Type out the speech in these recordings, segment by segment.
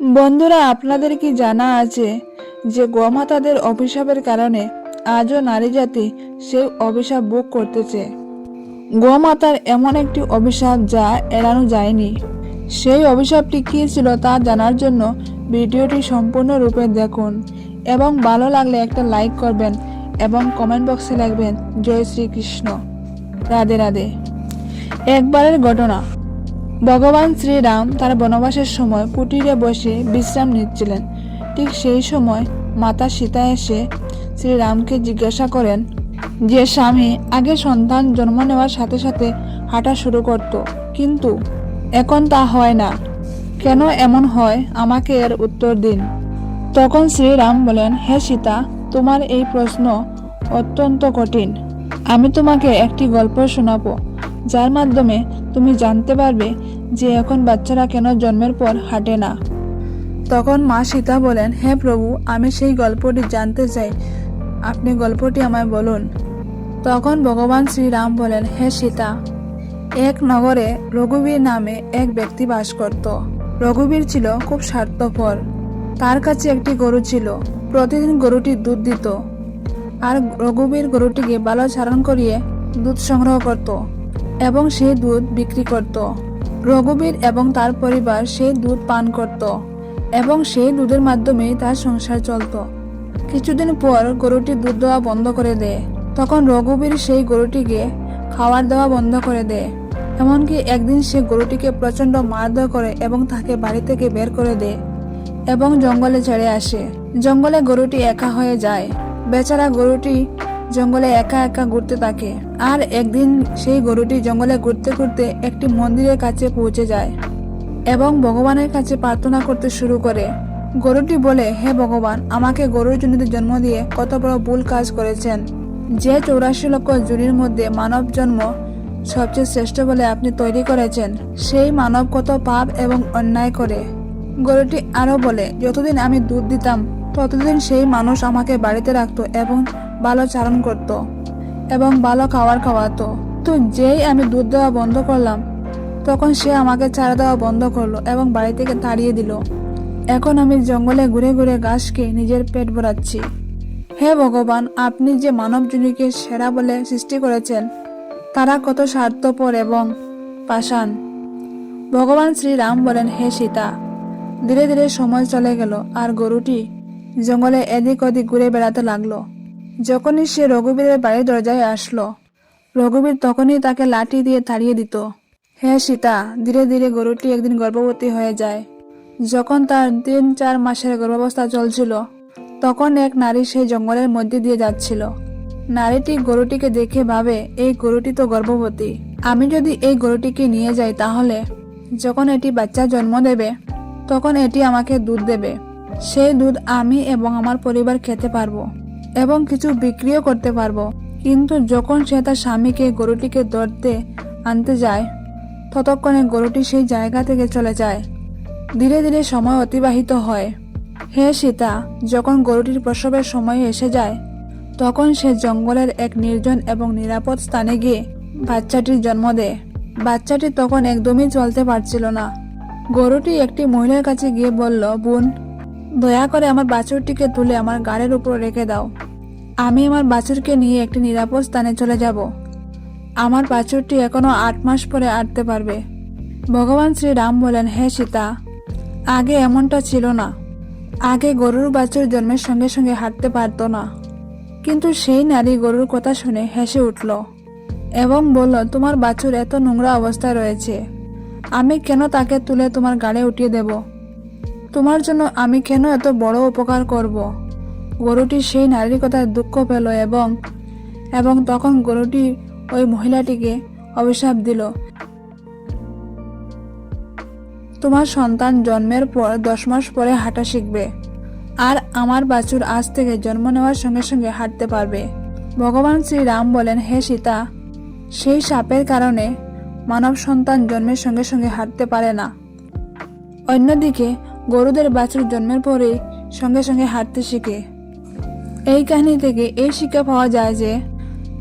বন্ধুরা, আপনাদের কি জানা আছে যে গোমাতাদের অভিশাপের কারণে আজও নারী জাতি সেই অভিশাপ বুক করতেছে? গোমাতার এমন একটি অভিশাপ যা এড়ানো যায়নি। সেই অভিশাপটি কী ছিল তা জানার জন্য ভিডিওটি সম্পূর্ণরূপে দেখুন এবং ভালো লাগলে একটা লাইক করবেন এবং কমেন্ট বক্সে লিখবেন, জয় শ্রীকৃষ্ণ। রাধে রাধে। একবারের ঘটনা। ভগবান শ্রীরাম তার বনবাসের সময় কুটিরে বসে বিশ্রাম নিচ্ছিলেন। ঠিক সেই সময় মাতা সীতা এসে শ্রীরামকে জিজ্ঞাসা করেন যে, স্বামী, আগে সন্তান জন্ম নেওয়ার সাথে সাথে হাঁটা শুরু করত, কিন্তু এখন তা হয় না। কেন এমন হয়? আমাকে এর উত্তর দিন। তখন শ্রীরাম বলেন, হে সীতা, তোমার এই প্রশ্ন অত্যন্ত কঠিন। আমি তোমাকে একটি গল্প শোনাবো। যার মাধ্যমে তুমি জানতে পারবে যে এখন বাচ্চারা কেন জন্মের পর হাঁটে না। তখন মা সীতা বলেন, হে প্রভু, আমি সেই গল্পটি জানতে চাই। আপনি গল্পটি আমায় বলুন। তখন ভগবান শ্রীরাম বলেন, হে সীতা, এক নগরে রঘুবীর নামে এক ব্যক্তি বাস করত। রঘুবীর ছিল খুব স্বার্থপর। তার কাছে একটি গরু ছিল। প্রতিদিন গরুটি দুধ দিত। আর রঘুবীর গরুটিকে ভালো চারণ করিয়ে দুধ সংগ্রহ করত। এবং সেই দুধ বিক্রি করত। রঘুবীর এবং তার পরিবার সেই দুধ পান করত এবং সেই দুধের মাধ্যমেই তার সংসার চলত। কিছুদিন পর গরুটি দুধ দেওয়া বন্ধ করে দেয়। তখন রঘুবীর সেই গরুটিকে খাবার দেওয়া বন্ধ করে দেয়। এমনকি একদিন সে গরুটিকে প্রচণ্ড মারধর করে এবং তাকে বাড়ি থেকে বের করে দেয় এবং জঙ্গলে ছেড়ে আসে। জঙ্গলে গরুটি একা হয়ে যায়। বেচারা গরুটি জঙ্গলে একা একা ঘুরতে থাকে। আর একদিন সেই গরুটি জঙ্গলে ঘুরতে ঘুরতে একটি মন্দিরের কাছে পৌঁছে যায় এবং ভগবানের কাছে প্রার্থনা করতে শুরু করে। গরুটি বলে, হে ভগবান, আমাকে গরুর জন্য জন্ম দিয়ে কত বড় ভুল কাজ করেছেন। যে চৌরাশি লক্ষ জুনির মধ্যে মানব জন্ম সবচেয়ে শ্রেষ্ঠ বলে আপনি তৈরি করেছেন, সেই মানব কত পাপ এবং অন্যায় করে। গরুটি আরও বলে, যতদিন আমি দুধ দিতাম, ততদিন সেই মানুষ আমাকে বাড়িতে রাখতো এবং ভালো চারণ করত এবং ভালো খাবার খাওয়াতো। তো যেই আমি দুধ দেওয়া বন্ধ করলাম, তখন সে আমাকে চারা দেওয়া বন্ধ করল এবং বাড়ি থেকে তাড়িয়ে দিল। এখন আমি জঙ্গলে ঘুরে ঘুরে খেয়ে নিজের পেট ভরাচ্ছি। হে ভগবান, আপনি যে মানব জুনিকে সেরা বলে সৃষ্টি করেছেন, তারা কত স্বার্থপর এবং পাষাণ। ভগবান শ্রীরাম বলেন, হে সীতা, ধীরে ধীরে সময় চলে গেল আর গরুটি জঙ্গলে এদিক ওদিক ঘুরে বেড়াতে লাগল। যখনই সে রঘুবীরের বাড়ির দরজায় আসলো, রঘুবীর তখনই তাকে লাঠি দিয়ে তাড়িয়ে দিত। হে সীতা, ধীরে ধীরে গরুটি একদিন গর্ভবতী হয়ে যায়। যখন তার তিন চার মাসের গর্ভাবস্থা চলছিল, তখন এক নারী সেই জঙ্গলের মধ্যে দিয়ে যাচ্ছিল। নারীটি গরুটিকে দেখে ভাবে, এই গরুটি তো গর্ভবতী। আমি যদি এই গরুটিকে নিয়ে যাই তাহলে? যখন এটি বাচ্চা জন্ম দেবে, তখন এটি আমাকে দুধ দেবে। সেই দুধ আমি এবং আমার পরিবার খেতে পারব। এবং কিছু বিক্রিও করতে পারব। কিন্তু যখন সে তার স্বামীকে গরুটিকে ধরতে আনতে যায়, ততক্ষণে গরুটি সেই জায়গা থেকে চলে যায়। ধীরে ধীরে সময় অতিবাহিত হয়। হে সীতা, যখন গরুটির প্রসবের সময় এসে যায়, তখন সে জঙ্গলের এক নির্জন এবং নিরাপদ স্থানে গিয়ে বাচ্চাটির জন্ম দেয় বাচ্চাটি তখন একদমই চলতে পারছিল না। গরুটি একটি মহিলার কাছে গিয়ে বলল, বোন দয়া করে আমার বাছুরটিকে তুলে আমার গাড়ির উপর রেখে দাও। আমি আমার বাছুরকে নিয়ে একটি নিরাপদ স্থানে চলে যাব। আমার বাছুরটি এখনও আট মাস পরে আটতে পারবে। ভগবান শ্রীরাম বলেন, হে সীতা, আগে এমনটা ছিল না। আগে গরুর বাছুর জন্মের সঙ্গে সঙ্গে হাঁটতে পারতো না। কিন্তু সেই নারী গরুর কথা শুনে হেসে উঠল এবং বলল, তোমার বাছুর এত নোংরা অবস্থায় রয়েছে। আমি কেন তাকে তুলে তোমার গাড়ি উঠিয়ে দেব? তোমার জন্য আমি কেন এত বড় উপকার করব? গরুটি সেই নারীর কথায় দুঃখ পেল এবং এবং তখন গরুটি ওই মহিলাটিকে অভিশাপ দিল। তোমার সন্তান জন্মের পর দশ মাস পরে হাঁটা শিখবে আর আমার বাছুর আজ থেকে জন্ম নেওয়ার সঙ্গে সঙ্গে হাঁটতে পারবে। ভগবান শ্রীরাম বলেন, হে সীতা, সেই সাপের কারণে মানব সন্তান জন্মের সঙ্গে সঙ্গে হাঁটতে পারে না। অন্যদিকে গরুদের বাছুর জন্মের পরেই সঙ্গে সঙ্গে হাঁটতে শিখে। এই কাহিনী থেকে এই শিক্ষা পাওয়া যায় যে,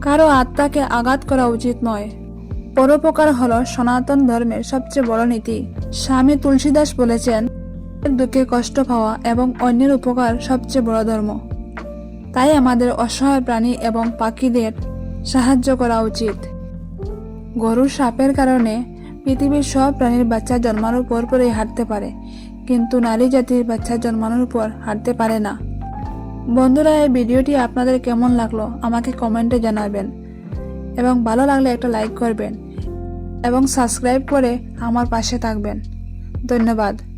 কারও আত্মাকে আঘাত করা উচিত নয়। পরোপকার হল সনাতন ধর্মের সবচেয়ে বড় নীতি। স্বামী তুলসীদাস বলেছেন দুঃখে কষ্ট পাওয়া এবং অন্যের উপকার সবচেয়ে বড় ধর্ম। তাই আমাদের অসহায় প্রাণী এবং পাখিদের সাহায্য করা উচিত। গরুর সাপের কারণে পৃথিবীর সব প্রাণীর বাচ্চা জন্মানোর পর পরই হাঁটতে পারে। কিন্তু নারী জাতির বাচ্চা জন্মানোর পর হাঁটতে পারে না। বন্ধুরা, এই ভিডিওটি আপনাদের কেমন লাগল আমাকে কমেন্টে জানাবেন। এবং ভালো লাগলে একটা লাইক করবেন এবং সাবস্ক্রাইব করে আমার পাশে থাকবেন। ধন্যবাদ।